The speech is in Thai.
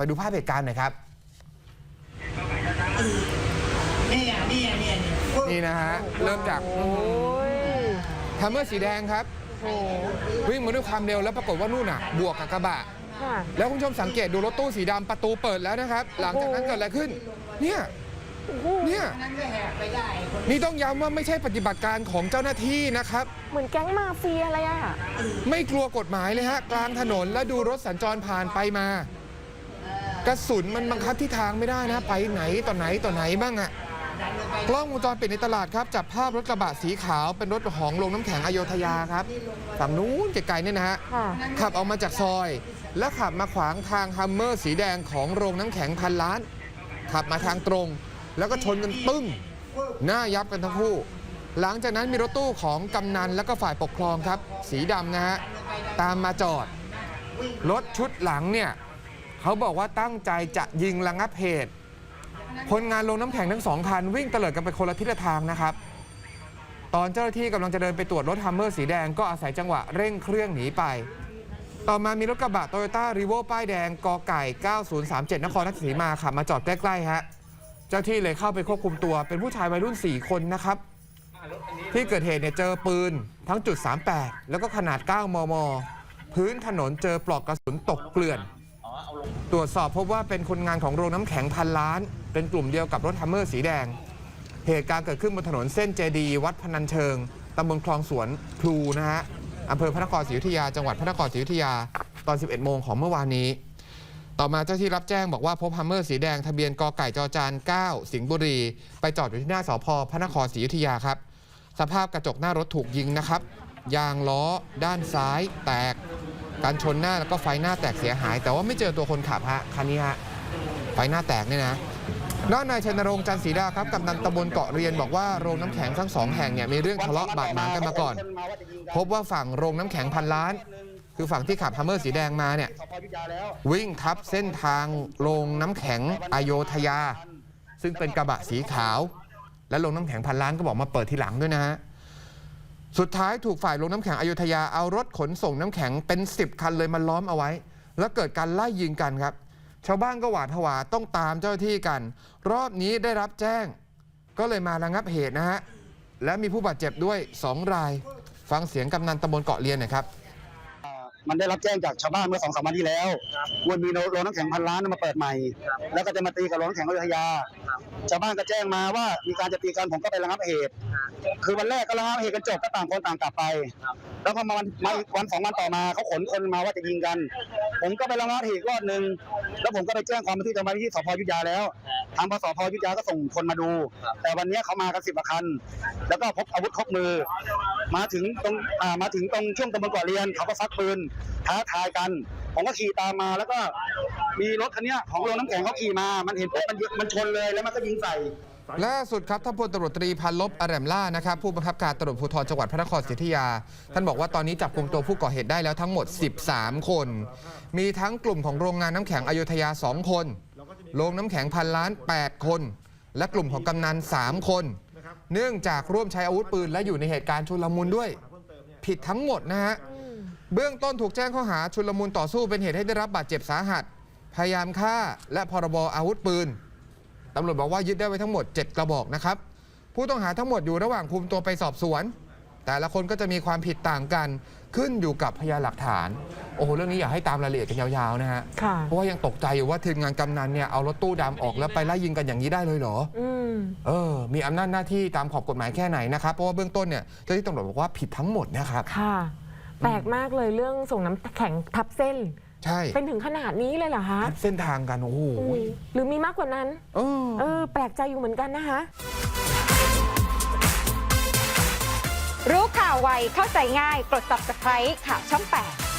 ไปดูภาพเหตุการณ์หน่อยครับนี่อะนี่อะนี่อะนี่นี่นะฮะเริ่มจากโอ้ยทัมเมอร์สีแดงครับโอ้โหวิ่งมาด้วยความเร็วแล้วปรากฏว่านู่นน่ะ บวกกับกระบะค่ะแล้วคุณผู้ชมสังเกตดูรถตู้สีดำประตูเปิดแล้วนะครับ หลังจากนั้นเกิดอะไรขึ้น เนี่ยโอ้โหเนี่ยนั่นก็แหกไปได้คนนี่ต้องย้ำว่าไม่ใช่ปฏิบัติการของเจ้าหน้าที่นะครับ เหมือนแก๊งมาเฟียอะไรอะ ไม่กลัวกฎหมายเลยฮะ กลางถนนแล้วดูรถสัญจรผ่านไปมา กระสุนมันบังคับที่ทางไม่ได้นะ ไปไหนต่อไหนต่อไหนบ้างอะกล้องวงจรปิดในตลาดครับ จับภาพรถกระบะสีขาวเป็นรถของโรงน้ำแข็งอโยธยาครับฝั่งนู้นไกลๆเนี่ยนะฮะค่ะขับออกมาจากซอย แล้วขับมาขวางทางฮัมเมอร์สีแดงของโรงน้ำแข็งพันล้าน ขับมาทางตรง แล้วก็ชนกันปึ้ง หน้ายับกันทั้งคู่ หลังจากนั้นมีรถตู้ของกำนันแล้วก็ฝ่ายปกครองครับ สีดำนะฮะตามมาจอดรถชุดหลังเนี่ย เขาบอกว่าตั้งใจจะยิงระงับเหตุ คนงานลงน้ำแข็งทั้งสองคันวิ่งเตลิดกันไปคนละทิศละทางนะครับ ตอนเจ้าหน้าที่กำลังจะเดินไปตรวจรถฮัมเมอร์สีแดงก็อาศัยจังหวะเร่งเครื่องหนีไป ต่อมามีรถกระบะโตโยต้ารีโวป้ายแดงกไก่ 9037 นครราชสีมาขับมาจอดใกล้ๆฮะ เจ้าที่เลยเข้าไปควบคุมตัวเป็นผู้ชายวัยรุ่น 4 คนนะครับ ที่เกิดเหตุเนี่ยเจอปืนทั้งจุด 38 แล้วก็ขนาด 9 มม พื้นถนนเจอปลอกกระสุนตกเกลื่อน ตรวจสอบพบว่าเป็นคนงานของโรงน้ำแข็งพันล้าน เป็นกลุ่มเดียวกับรถฮัมเมอร์สีแดง เหตุการณ์เกิดขึ้นบนถนนเส้นเจดี วัดพนัญเชิงตำบลคลองสวนพลูนะฮะอำเภอพระนครศรีอยุธยา จังหวัดพระนครศรีอยุธยา ตอน 11 โมงของเมื่อวานนี้ ต่อมาเจ้าที่รับแจ้งบอกว่าพบฮัมเมอร์สีแดงทะเบียนกไก่จอจาน9สิงห์บุรี ไปจอดอยู่ที่หน้าสพพระนครศรีอยุธยาครับ สภาพกระจกหน้ารถถูกยิงนะครับ ยางล้อ ด้านซ้าย แตก การชนหน้าแล้วก็ไฟหน้าแตกเสียหาย แต่ว่าไม่เจอตัวคนขับฮะคันนี้ฮะไฟหน้าแตกเนี่ยนะด้านนายชัยนรงค์จันศรีดาครับกำนันตำบลเกาะเรียนบอกว่าโรงน้ำแข็งทั้งสองแห่งเนี่ยมีเรื่องทะเลาะบาดหมางกันมาก่อน พบว่าฝั่งโรงน้ำแข็งพันล้าน คือฝั่งที่ขับฮัมเมอร์สีแดงมาเนี่ยวิ่งทับเส้นทางโรงน้ำแข็งอโยธยา ซึ่งเป็นกระบะสีขาว และโรงน้ำแข็งพันล้านก็บอกมาเปิดทีหลังด้วยนะฮะ สุดท้ายถูกฝ่ายลงน้ำแข็งอโยธยาเอารถขนส่งน้ำแข็งเป็น 10 คันเลยมาล้อมเอาไว้ แล้วเกิดการไล่ยิงกันครับ ชาวบ้านก็หวาดผวาต้องตามเจ้าหน้าที่กัน รอบนี้ได้รับแจ้ง ก็เลยมาระงับเหตุนะฮะและมีผู้บาดเจ็บด้วย 2 ราย ฟังเสียงกำนันตำบลเกาะเรียนหน่อยครับ มันได้รับแจ้งจากชาวบ้านเมื่อสองสามวันที่แล้วว่ามีโรงน้ำแข็งพันล้านมาเปิดใหม่ แล้วก็จะมาตีกับโรงน้ำแข็งอยุธยา ชาวบ้านก็แจ้งมาว่ามีการจะตีกันผมก็ไประงับเหตุ คือวันแรกก็ระงับเหตุกันจบก็ต่างคนต่างกลับไป แล้วพอมาวันมาวันสองวันต่อมาเขาขนคนมาว่าจะยิงกัน ผมก็ไประงับเหตุอีกรอบหนึ่งแล้วผมก็ไปแจ้งความบันทึกประจำวันที่สพยุธยาแล้วทางพสพยุธยาก็ส่งคนมาดู แต่วันนี้เขามากันสิบคัน แล้วก็พบอาวุธครบมือ มาถึงตรงอ่ามาถึงตรงช่วงตำบลกาะเรียนเขาก็ฟักปืนท้าทายกัน ผมก็ขี่ตามมาแล้วก็มีรถคันนี้ของโรงน้ำแข็งเขาขี่มา มันเห็นปุ๊บมันมันชนเลยแล้วมันก็ยิงใส่ ล่าสุดครับท่านพลตำรวจตรีพันลบอแรมล่านะครับผู้บังคับการตำรวจภูธรจังหวัดพระนครศรีอยุธยา ท่านบอกว่าตอนนี้จับกลุ่มตัวผู้ก่อเหตุได้แล้วทั้งหมด 13 คน มีทั้งกลุ่มของโรงงานน้ำแข็งอโยธยา 2 คน โรงน้ำแข็งพันล้าน 8 คน และกลุ่มของกำนัน 3 คน เนื่องจากร่วมใช้อาวุธปืนและอยู่ในเหตุการณ์ชุลมุนด้วย ผิดทั้งหมดนะฮะเบื้องต้นถูกแจ้งข้อหาชุลมุนต่อสู้เป็นเหตุให้ได้รับบาดเจ็บสาหัส พยายามฆ่าและพรบอาวุธปืน ตำรวจบอกว่ายึดได้ไว้ทั้งหมด 7 กระบอกนะครับ ผู้ต้องหาทั้งหมดอยู่ระหว่างคุมตัวไปสอบสวน แต่ละคนก็จะมีความผิดต่างกัน ขึ้นอยู่กับพยานหลักฐาน โอ้โห เรื่องนี้อยากให้ตามรายละเอียดกันยาวๆนะฮะ ค่ะ เพราะว่ายังตกใจอยู่ว่าทีมงานกำนันเนี่ยเอารถตู้ดำออกแล้วไปไล่ยิงกันอย่างนี้ได้เลยเหรอ อืม เออ มีอำนาจหน้าที่ตามขอบกฎหมายแค่ไหนนะครับ เพราะว่าเบื้องต้นเนี่ยเจ้าหน้าที่ตำรวจบอกว่าผิดทั้งหมดนะครับ ค่ะ แปลกมากเลยเรื่องส่งน้ำแข็งทับเส้น ใช่เป็นถึงขนาดนี้เลยเหรอคะเส้นทางกัน โอ้โหอืมหรือมีมากกว่านั้น เออ เออ แปลกใจอยู่เหมือนกันนะคะ รู้ข่าวไวเข้าใจง่าย กด subscribe ข่าวช่อง 8